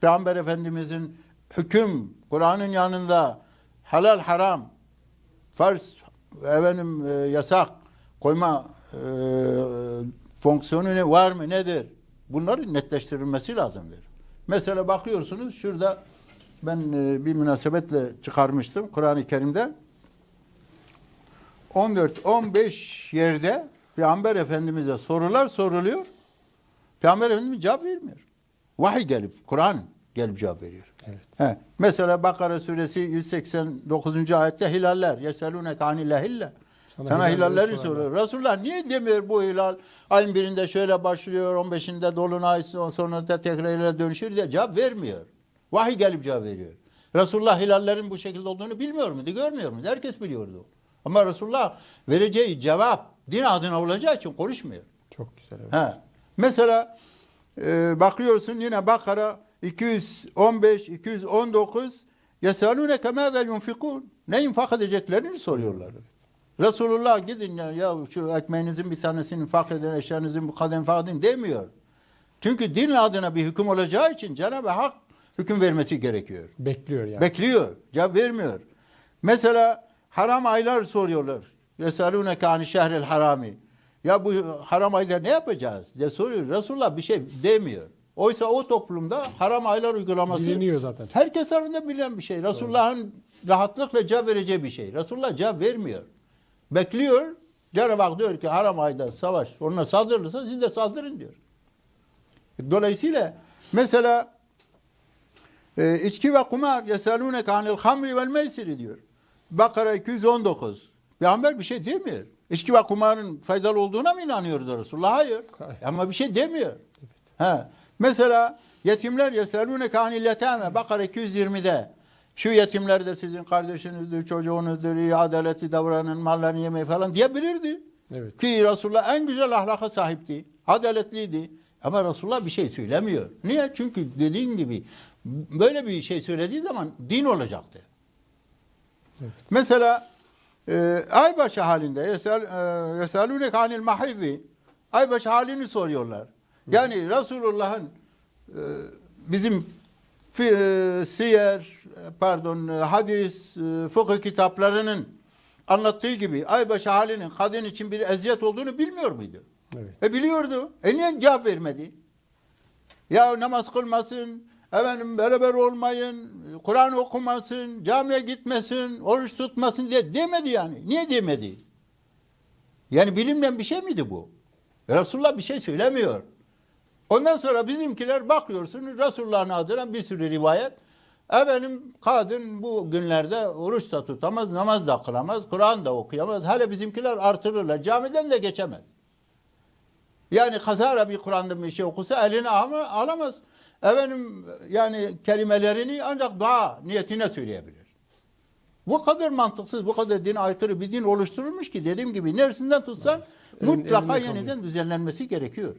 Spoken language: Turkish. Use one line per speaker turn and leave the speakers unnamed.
Peygamber Efendimizin hüküm, Kur'an'ın yanında halal haram, farz, efendim, e, yasak koyma e, fonksiyonu ne, var mı nedir? Bunların netleştirilmesi lazımdır. Mesela bakıyorsunuz şurada ben e, bir münasebetle çıkarmıştım Kur'an-ı Kerim'de. 14-15 yerde Peygamber Efendimiz'e sorular soruluyor. Peygamber Efendimiz cevap vermiyor. Vahiy gelip, Kur'an gelip cevap veriyor.
Evet.
He. Mesela Bakara suresi 189. ayette hilaller. Yeselune kanil hille.
Sana
Sana
hilalleri
soruyor. Resulullah niye demiyor bu hilal ayın birinde şöyle başlıyor, 15'inde dolunay sonra da tekrar ile dönüşür diye cevap vermiyor. Vahiy gelip cevap veriyor. Resulullah hilallerin bu şekilde olduğunu bilmiyor muydu, görmüyor muydu? Herkes biliyordu. Ama Resulullah vereceği cevap din adına olacağı için konuşmuyor.
Çok güzel. Evet.
He. Mesela e, bakıyorsun yine Bakara 215, 219 Yesalune kemâze yunfikun. Ne infak edeceklerini soruyorlar. Resulullah gidin ya, ya şu ekmeğinizin bir tanesini infak edin, eşyanızın bu kadar infak edin demiyor. Çünkü din adına bir hüküm olacağı için Cenab-ı Hak hüküm vermesi gerekiyor.
Bekliyor yani.
Bekliyor, cevap vermiyor. Mesela haram aylar soruyorlar. Yesalune kani şehril harami. Ya bu haram ayda ne yapacağız diye soruyor. Resulullah bir şey demiyor. Oysa o toplumda haram aylar uygulaması
Biliniyor zaten.
herkes tarafından bilinen bir şey. Resulullah'ın rahatlıkla cevap vereceği bir şey. Resulullah cevap vermiyor. Bekliyor. Cenab-ı Hak diyor ki haram ayda savaş ona saldırırsa siz de saldırın diyor. Dolayısıyla mesela e, içki ve kumar yeselune kanil hamri vel meysiri diyor. Bakara 219. Peygamber bir şey demiyor. İçki ve kumarın faydalı olduğuna mı inanıyordu Resulullah? Hayır.
Hayır.
Ama bir şey demiyor. He. Mesela yetimler yeselune kanil yetame Bakara 220'de şu yetimler de sizin kardeşinizdir, çocuğunuzdur, iyi adaletli davranın, mallarını yemeyi falan diyebilirdi.
Evet.
Ki Resulullah en güzel ahlaka sahipti. Adaletliydi. Ama Resulullah bir şey söylemiyor. Niye? Çünkü dediğin gibi böyle bir şey söylediği zaman din olacaktı.
Evet.
Mesela e, aybaşı halinde yesel, e, yeselune kanil mahidi aybaşı halini soruyorlar. Yani Resulullah'ın e, bizim e, siyer, e, pardon hadis, e, fıkıh kitaplarının anlattığı gibi aybaşı halinin kadın için bir eziyet olduğunu bilmiyor muydu?
Evet.
E biliyordu. E niye cevap vermedi? Ya namaz kılmasın, efendim beraber olmayın, Kur'an okumasın, camiye gitmesin, oruç tutmasın diye demedi yani. Niye demedi? Yani bilimden bir şey miydi bu? Resulullah bir şey söylemiyor. Ondan sonra bizimkiler bakıyorsun Resulullah'ın adına bir sürü rivayet. Efendim kadın bu günlerde oruç da tutamaz, namaz da kılamaz, Kur'an da okuyamaz. Hele bizimkiler artırırlar. Camiden de geçemez. Yani kazara bir Kur'an'da bir şey okusa eline ama alamaz. Efendim yani kelimelerini ancak dua niyetine söyleyebilir. Bu kadar mantıksız, bu kadar din aykırı bir din oluşturulmuş ki dediğim gibi neresinden tutsan mutlaka yeniden düzenlenmesi gerekiyor.